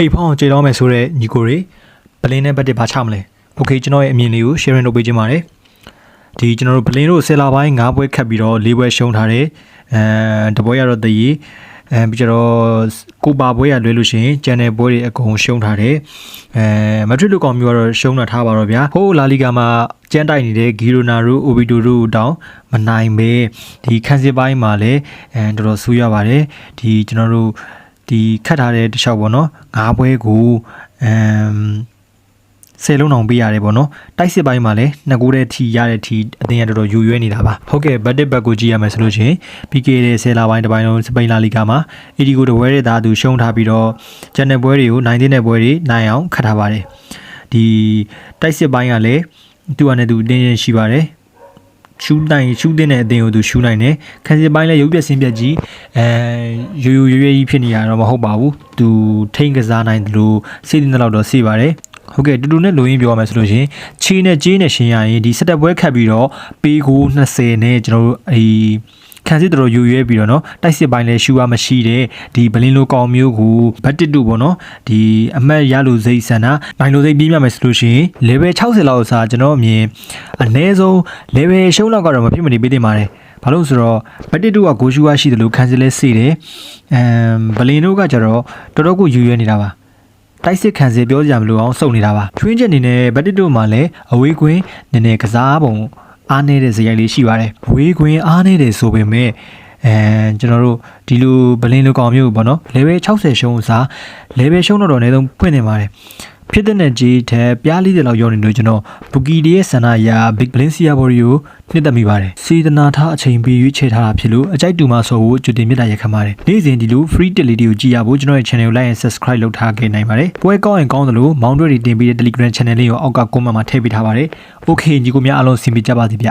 အိတ်ဖောင်းကိုကြေတော့မယ်ဆိုတော့ညီကိုတွေဘလင်းနဲ့ဘက်တစ်ဘာချမလဲโอเคကျွန်တော်ရဲ့အမြင်လေးကို sharing လုပ်ပေးခြင်းပါတယ်ဒီကျွန်တော်တို့ဘလင်းတို့ဆယ်လာပိုင်း၅ပွဲခတ်ပြီးတော့၄ပွဲရှုံးထားတယ်အဲတပွဲရတော့တည်အဲပြီးကြတော့ကိုပါပွဲရလွဲလို့ရှိရင်ကျန်တဲ့ပွဲတွေအကုန်ရှုံးထားတယ်အဲမဒရစ်လူကောင်မျိုးကတော့ရှုံးတာထားပါတော့ဗျာဟိုးလာလီဂါမှာကျန်းတိုက်နေတဲ့ဂီရိုနာရူအိုဘီတိုရူတောင်မနိုင်ပဲဒီခန်းစစ်ပိုင်းမှာလည်းအဲတော်တော်ဆူရပါတယ်ဒီကျွန်တော်တို့ ဒီခတ်ထားတဲ့တစ်လျှောက်ပေါ့နော်ငါးပွဲကိုအမ်ဆယ်လုံးအောင်ပေးရတယ်ပေါ့နော်တိုက်စစ်ပိုင်းမှာလည်းနှစ်ကိုးတဲ့ထီရတဲ့ထီအတင်းရတော်တော်ယူရွဲနေတာပါဟုတ်ကဲ့ဘတ်တစ်ဘက်ကိုကြည့်ရမယ်ဆိုလို့ရှိရင်ပြီးခဲ့တဲ့ဆယ်လပိုင်းတစ်ပိုင်းလုံးစပိန်လာလီဂါမှာအီဒီကိုတပွဲတဲ့သားသူရှုံးထားပြီးတော့ဂျန်နယ်ပွဲတွေကိုနိုင်တဲ့ပွဲတွေနိုင်အောင်ခတ်ထားပါတယ်ဒီတိုက်စစ်ပိုင်းကလည်းသူ့အနေနဲ့သူအတင်းရင်ရှိပါတယ် ရှူးနိုင်ရှူးတင်တဲ့အတင်ကိုသူရှူးနိုင်တယ်ခန်းစစ်ပိုင်းလည်းရုပ်ပြက်စင်းပြက်ကြီးအဲရိုးရိုးရွရွကြီးဖြစ်နေရတော့မဟုတ်ပါဘူးသူထိန်ကစားနိုင်တယ်လို့စိတ်တင်တဲ့လောက်တော့စေပါတယ်ဟုတ်ကဲ့တူတူနဲ့လိုရင်းပြောရမယ်ဆိုလို့ရှိရင်ချီနဲ့ကြေးနဲ့ရှင်ရရင်ဒီစက်တက်ပွဲခတ်ပြီးတော့ပေးကို20နဲ့ကျွန်တော်တို့အဲ ခံစစ်တော်ယူရွဲပြီးတော့နော်တိုက်စစ်ပိုင်းလည်းရှူရမရှိတဲ့ဒီဘလင်းလိုကောင်မျိုးကိုဘတ်တစ်တူပေါ့နော်ဒီအမှတ်ရလိုစိတ်ဆန္ဒနိုင်လိုစိတ်ပြင်းပြမယ်ဆိုလို့ရှိရင် level 60လောက်စာကျွန်တော်အမြင်အနည်းဆုံး level ရှုံးလောက်ကတော့မဖြစ်မနေပေးတင်ပါတယ်ဘာလို့ဆိုတော့ဘတ်တစ်တူကဂိုရှူရရှိတယ်လို့ခံစစ်လဲစေတယ်အမ်ဘလင်းတို့ကကျတော့တော်တော်ကိုယူရွဲနေတာပါတိုက်စစ်ခံစစ်ပြောကြမလို့အောင်စုံနေတာပါချွင်းချက်နေနဲ့ဘတ်တစ်တို့မှလည်းအဝေးကွင်းနည်းနည်းကစားပုံ အားနေတဲ့ဇယိုက်လေးရှိပါတယ်အဝေးကွင်းအားနေတယ်ဆိုပေမဲ့အဲကျွန်တော်တို့ဒီလိုဘလင်းလိုကောင်မျိုးပေါ့နော် level 60ရှုံးအစား level ရှုံးတော့တော့အနည်းဆုံးဖွင့်နေပါတယ် ဖြစ်တဲ့ကြီးထဲပြားလေးတွေလောက်ရောက်နေလို့ကျွန်တော်ဘူကီဒီရဲ့ဆန္ဒအရာ Big Valencia Body ကိုနှစ်သက်မိပါတယ်စေတနာထားအချိန်ပေးရွေးချယ်ထားတာဖြစ်လို့အကြိုက်တူမှဆိုဖို့ကြိုတင်မြတ်တာရက်ခံပါတယ်နေ့စဉ်ဒီလို free daily တွေကိုကြည့်ရဖို့ကျွန်တော်ရဲ့ channel ကို like and subscribe လုပ်ထားခဲ့နိုင်ပါတယ်ပွဲကောင်းရင်ကောင်းသလိုမောင်တွေတွေတင်ပေးတဲ့ Telegram channel လေးကိုအောက်က comment မှာထည့်ပေးထားပါတယ် okay ညီကိုများအားလုံးဆင်ပြေကြပါစေဗျ